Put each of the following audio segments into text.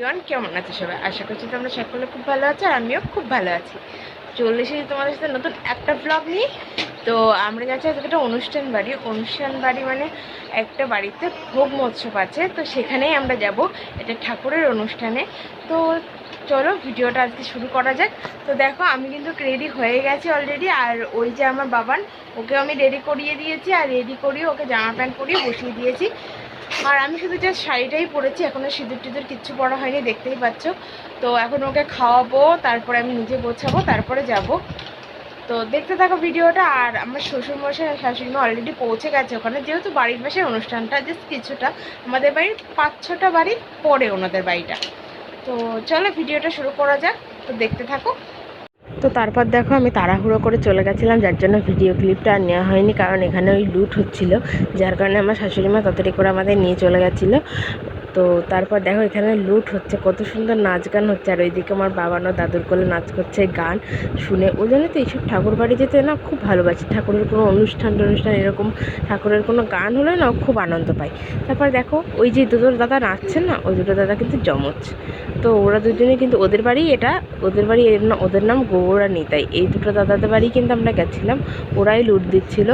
ইয়ন কেমন আছে সবাই? আশা করছি তোমরা সকলে খুব ভালো আছো আর আমিও খুব ভালো আছি। চলে এসেছি তোমাদের সাথে নতুন একটা ব্লগ নিয়ে। তো আমরা যাচ্ছি আজকে একটা অনুষ্ঠান বাড়ি। অনুষ্ঠান বাড়ি মানে একটা বাড়িতে ভোগ মহোৎসব আছে। তো সেখানেই আমরা যাব। এটা ঠাকুরের অনুষ্ঠানে। তো চলো ভিডিওটা আজকে শুরু করা যাক। তো দেখো, আমি কিন্তু রেডি হয়ে গেছি অলরেডি আর ওই যে আমার বাবান ওকে আমি রেডি করিয়ে দিয়েছি। আর রেডি করিয়ে ওকে জামা প্যান্ট পরিয়ে বসিয়ে দিয়েছি। আর আমি শুধু জাস্ট শাড়িটাই পরেছি, এখনও সিঁদুর টিঁদুর কিচ্ছু পরা হয়নি, দেখতেই পাচ্ছ। তো এখন ওকে খাওয়াবো, তারপরে আমি নিজে গোছাবো, তারপরে যাব। তো দেখতে থাকো ভিডিওটা, আর আমার শ্বশুরমশাই আর শাশুড়ি মা অলরেডি পৌঁছে গেছে ওখানে, যেহেতু বাড়ির পাশে অনুষ্ঠানটা জাস্ট কিছুটা, আমাদের বাড়ির পাঁচ ছটা বাড়ি পরে ওনাদের বাড়িটা। তো চলো ভিডিওটা শুরু করা যাক, তো দেখতে থাকো। তো তারপর দেখো আমি তাড়াহুড়ো করে চলে গেছিলাম, যার জন্য ভিডিও ক্লিপটা আর নেওয়া হয়নি, কারণ এখানে ওই লুট হচ্ছিল, যার কারণে আমার শাশুড়ি মা তাড়াতাড়ি করে আমাদের নিয়ে চলে গেছিল। তো তারপর দেখো এখানে লুট হচ্ছে, কত সুন্দর নাচ গান হচ্ছে। আর ওইদিকে আমার বাবানো দাদুর কোলে নাচ করছে গান, শুনে ওই জন্য তো এইসব ঠাকুর বাড়ি যেতে না খুব ভালোবাসি। ঠাকুরের কোনো অনুষ্ঠান টনুষ্ঠান এরকম ঠাকুরের কোনো গান হলে না খুব আনন্দ পাই তারপর দেখো ওই যে দুটো দাদা নাচছে না, ওই দুটো দাদা কিন্তু জমজ তো ওরা দুজনে কিন্তু ওদের বাড়ি এটা, ওদের বাড়ি এর ওদের নাম গৌরা নিতাই এই দুটো দাদাদের বাড়ি কিন্তু আমরা গেছিলাম, ওরাই লুট দিচ্ছিল।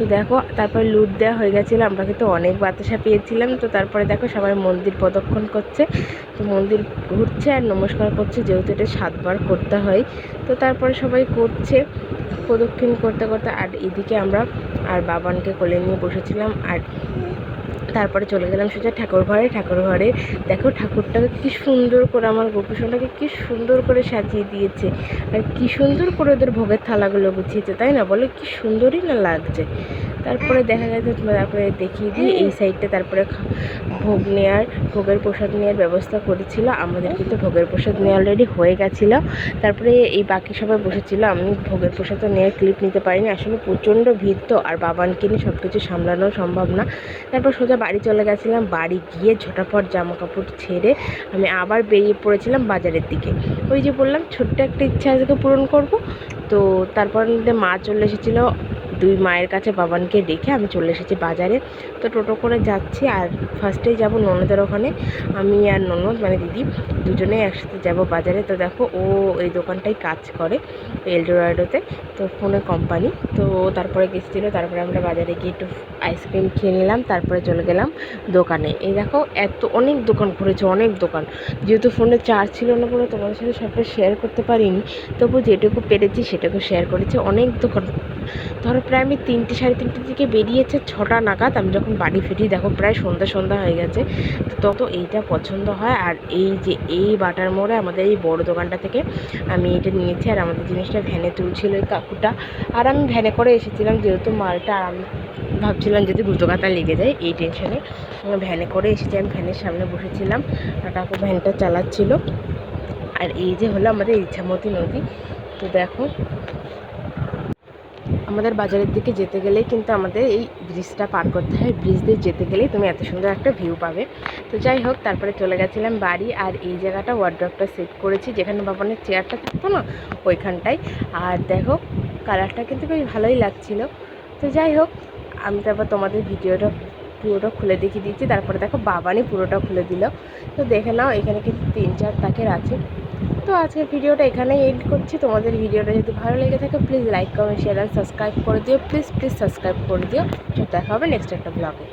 তো দেখো, তারপরে লুট দেওয়া হয়ে গেছিল। আমরা কিন্তু অনেক বাতাসা পেয়েছিলাম। তো তারপরে দেখো, সবাই মন্দির প্রদক্ষণ করছে। তো মন্দির ঘুরছে আর নমস্কার করছে, যেহেতু এটা সাতবার করতে হয়। তো তারপরে সবাই করছে প্রদক্ষিণ করতে করতে। আর এদিকে আমরা আর বাবানকে কোলে নিয়ে বসেছিলাম। আর তারপরে চলে গেলাম সোজা ঠাকুর ঘরে ঠাকুর ঘরে দেখো ঠাকুরটাকে কি সুন্দর করে আমার গোপুসোনাকে কি সুন্দর করে সাজিয়ে দিয়েছে। আর কি সুন্দর করে ওদের ভোগের থালাগুলো গুছিয়েছে, তাই না? বলো, কি সুন্দরই না লাগছে। তারপরে দেখা গেছে তারপরে দেখিয়ে দিয়ে এই সাইডটা তারপরে ভোগ নেওয়ার ভোগের প্রসাদ নেওয়ার ব্যবস্থা করেছিল। আমাদের কিন্তু ভোগের প্রসাদ নেওয়া অলরেডি হয়ে গেছিল। তারপরে এই বাকি সবাই বসেছিল, আমি ভোগের প্রসাদটা নেওয়ার ক্লিপ নিতে পারিনি। আসলে প্রচণ্ড ভিড় তো, আর বাবানকে নিয়ে সব কিছু সামলানো সম্ভব না। তারপর সোজা বাড়ি চলে গেছিলাম। বাড়ি গিয়ে ঝটাফট জামা কাপড় ছেড়ে আমি আবার বেরিয়ে পড়েছিলাম বাজারের দিকে। ওই যে বললাম, ছোট্ট একটা ইচ্ছা আজকে পূরণ করব। তো তারপর মা চলে এসেছিল দুই মায়ের কাছে বাবানকে রেখে আমি চলে এসেছি বাজারে। তো টোটো করে যাচ্ছি আর ফার্স্টেই যাব ননদের ওখানে। আমি আর ননদ মানে দিদি দুজনেই একসাথে যাব বাজারে। তো দেখো ও এই দোকানটাই কাজ করে এলডোরাডোতে তো ফোনে কোম্পানি তো তারপরে গেছিল, তারপরে আমরা বাজারে গিয়ে একটু আইসক্রিম খেয়ে নিলাম, তারপরে চলে গেলাম দোকানে। এই দেখো এত অনেক দোকান ঘুরেছে, অনেক দোকান। যেহেতু ফোনে চার্জ ছিল না বলে তোমাদের সাথে সবটা শেয়ার করতে পারিনি, তবু যেটুকু পেরেছি সেটুকু শেয়ার করেছি, অনেক দোকান। ধরো প্রায় আমি তিনটে, সাড়ে তিনটের দিকে বেরিয়েছে, ছটা নাগাদ আমি যখন বাড়ি ফিরি, দেখো প্রায় সন্ধ্যা সন্ধ্যা হয়ে গেছে। তো তত এইটা পছন্দ হয়। আর এই যে এই বাটার মোড়ে আমাদের এই বড় দোকানটা থেকে আমি এটা নিয়েছি, আর আমাদের জিনিসটা ভ্যানে তুলছিল এই কাকুটা। আর আমি ভ্যানে করে এসেছিলাম, যেহেতু মালটা আর আমি ভাবছিলাম যদি গুতোগাতা লেগে যায়, এই টেনশনে ভ্যানে করে এসেছি। আমি ভ্যানের সামনে বসেছিলাম, আর কাকু ভ্যানটা চালাচ্ছিল। আর এই যে হলো আমাদের ইচ্ছামতি নদী। তো দেখো আমাদের বাজারের দিকে যেতে গেলেই কিন্তু আমাদের এই ব্রিজটা পার করতে হয়। ব্রিজ দিয়ে যেতে গেলেই তুমি এত সুন্দর একটা ভিউ পাবে। তো যাই হোক, তারপরে চলে গেছিলাম বাড়ি আর এই জায়গাটা ওয়ার্ড্রপটা সেট করেছি, যেখানে বাবানের চেয়ারটা থাকতো না, ওইখানটায়। আর দেখো কালারটা কিন্তু বেশ ভালোই লাগছিল। তো যাই হোক, আমি তারপর তোমাদের ভিডিওটা, পুরোটা খুলে দেখিয়ে দিচ্ছি। তারপরে দেখো, বাবানই পুরোটা খুলে দিল। তো দেখে নাও, এখানে কিন্তু তিন চার তাকের আছে। তো আজকের ভিডিওটা এখানেই এন্ড করছি। তোমাদের ভিডিওটা যদি ভালো লেগে থাকে please like comment share subscribe করে দিও। প্লিজ প্লিজ সাবস্ক্রাইব করে দিও। দেখা হবে নেক্সট একটা ব্লগে